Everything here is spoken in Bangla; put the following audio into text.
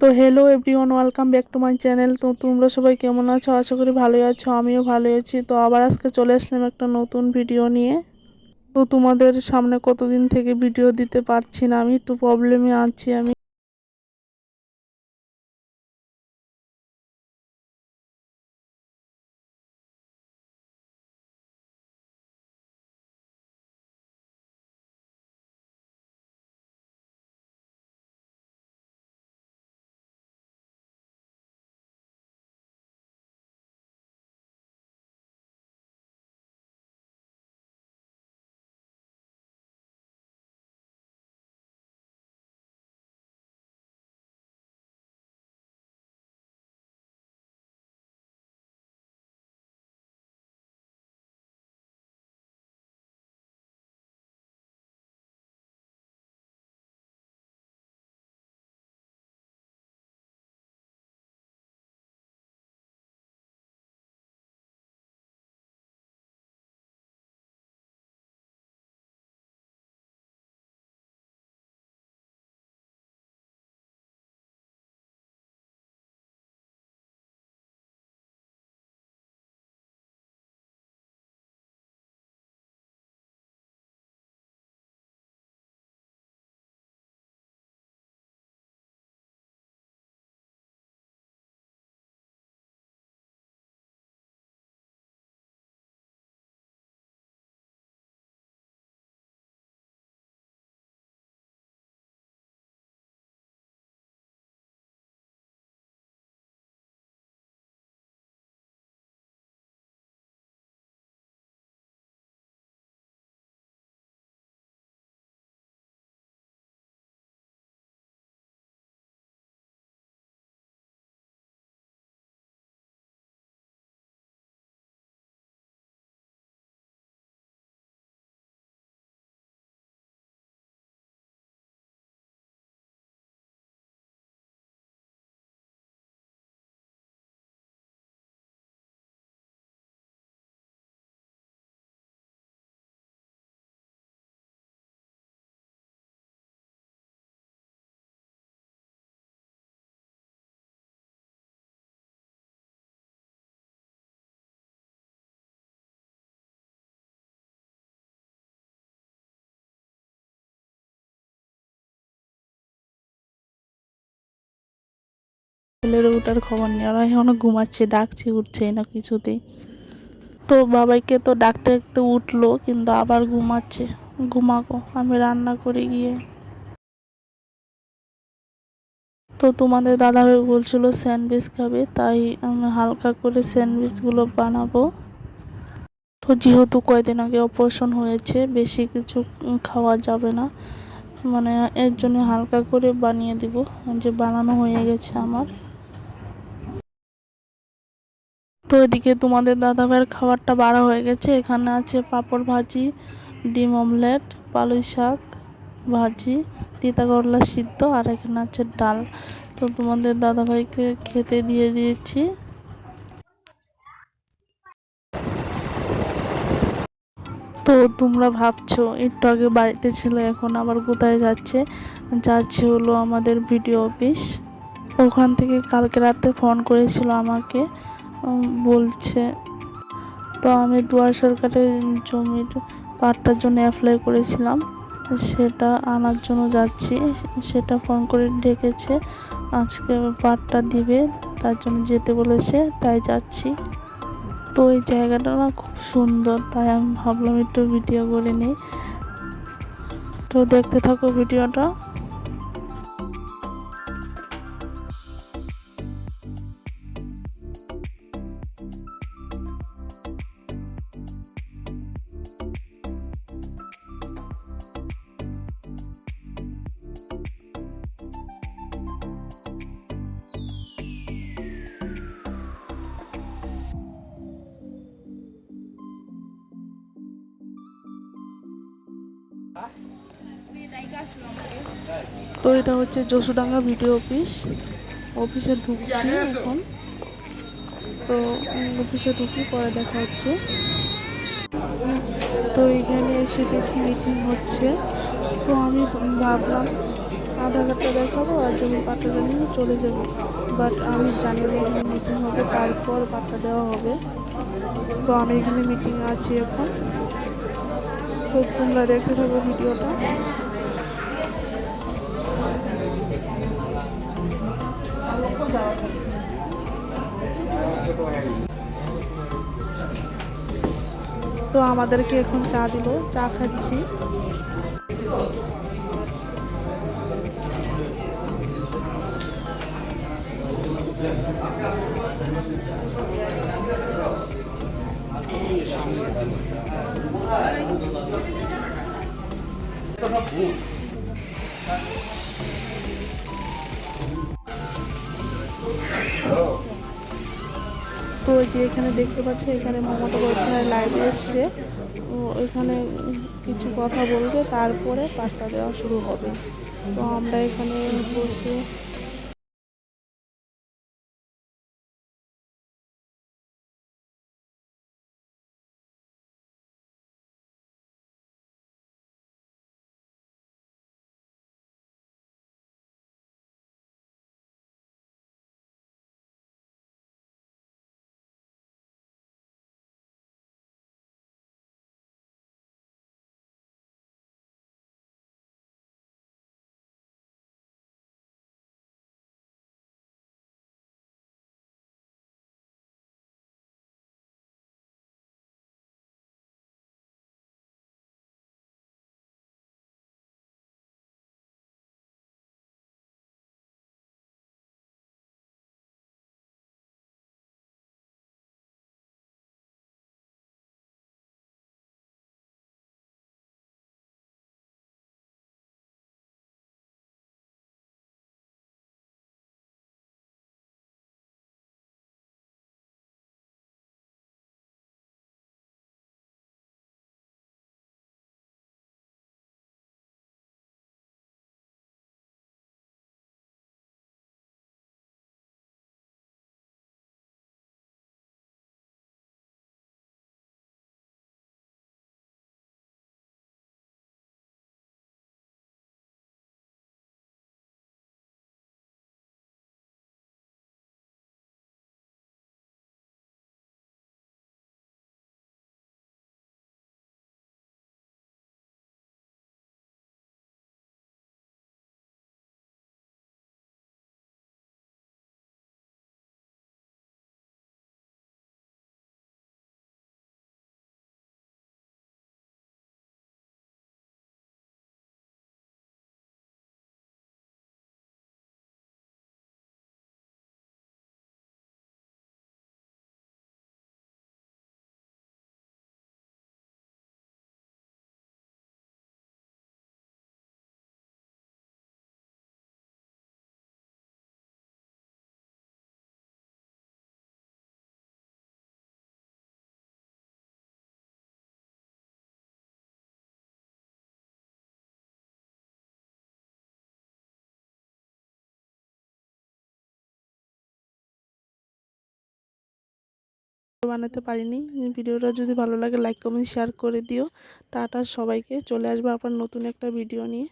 তো hello everyone welcome back to my channel তো তোমরা সবাই কেমন আছো? আশা করি ভালোই আছো, আমিও ভালো আছি। তো আবার আজকে চলে আসলাম একটা নতুন ভিডিও নিয়ে। তো তোমাদের সামনে কতদিন থেকে ভিডিও দিতে পারছি না আমি একটু প্রবলেমে আছি আমি। ছেলের ওটার খবর নেই। ওরা এখনও ঘুমাচ্ছে, ডাকছে, উঠছে না কিছুতেই। তো বাবাইকে তো ডাকতে ডাকতে উঠল, কিন্তু আবার ঘুমাচ্ছে। ঘুমাকো, আমি রান্না করে গিয়ে। তো তোমাদের দাদাভাই বলছিল স্যান্ডউইচ খাবে, তাই আমি হালকা করে স্যান্ডউইচগুলো বানাবো। তো যেহেতু কয়দিন আগে অপারেশন হয়েছে, বেশি কিছু খাওয়া যাবে না। মানে এর জন্য হালকা করে বানিয়ে দিব, যে বানানো হয়ে গেছে আমার। তো এদিকে তোমাদের দাদাভাইয়ের খাবারটা বাড়া হয়ে গেছে। এখানে আছে পাঁপড় ভাজি, ডিম অমলেট, পালুই শাক ভাজি তিতা করলা সিদ্ধ, আর এখানে আছে ডাল। তো তোমাদের দাদাভাইকে খেতে দিয়ে দিয়েছি। তো তোমরা ভাবছ, একটু আগে বাড়িতে ছিল, এখন আবার কোথায় যাচ্ছে? যাচ্ছে হলো আমাদের ভিডিও অফিস। ওখান থেকে কালকে রাতে ফোন করেছিল আমাকে। বলছে। তো আমি দুয়ার সরকারের জমির পাটটার জন্য অ্যাপ্লাই করেছিলাম। সেটা আনার জন্য যাচ্ছি। সেটা ফোন করে ডেকেছে, আজকে পাটটা দিবে, তার জন্য যেতে বলেছে, তাই যাচ্ছি। তো এই জায়গাটা না খুব সুন্দর, তাই আমি ভাবলাম একটু ভিডিও করে নিই। তো দেখতে থাকো ভিডিওটা তো এটা হচ্ছে যশোডাঙ্গা ভিডিও অফিস। অফিসে ঢুকছি এখন। তো অফিসে ঢুকি, পরে দেখা হচ্ছে। তো এখানে এসে দেখি মিটিং হচ্ছে। তো আমি ভাবলাম আধার কার্ডটা দেখাবো আর জমির পাট্টাটা নিয়ে চলে যাব। বাট আমি জানি এখানে মিটিং হবে, তারপর পাট্টা দেওয়া হবে। তো আমি এখানে মিটিংয়ে আছি এখন। তো তোমরা দেখতে থাকো ভিডিওটা। তো আমাদেরকে এখন চা দিল চা খাচ্ছি। তো যে এখানে দেখতে পাচ্ছি, এখানে মমতা বন্দ্যোপাধ্যায় লাইভে এসছে। এখানে কিছু কথা বলবে, তারপরে পাত্তা দেওয়া শুরু হবে। তো আমরা এখানে বসে বানাতে পারিনি। ভিডিওটা যদি ভালো লাগে লাইক কমেন্ট শেয়ার করে দিও। টাটা সবাইকে। চলে আসব আবার নতুন একটা ভিডিও নিয়ে।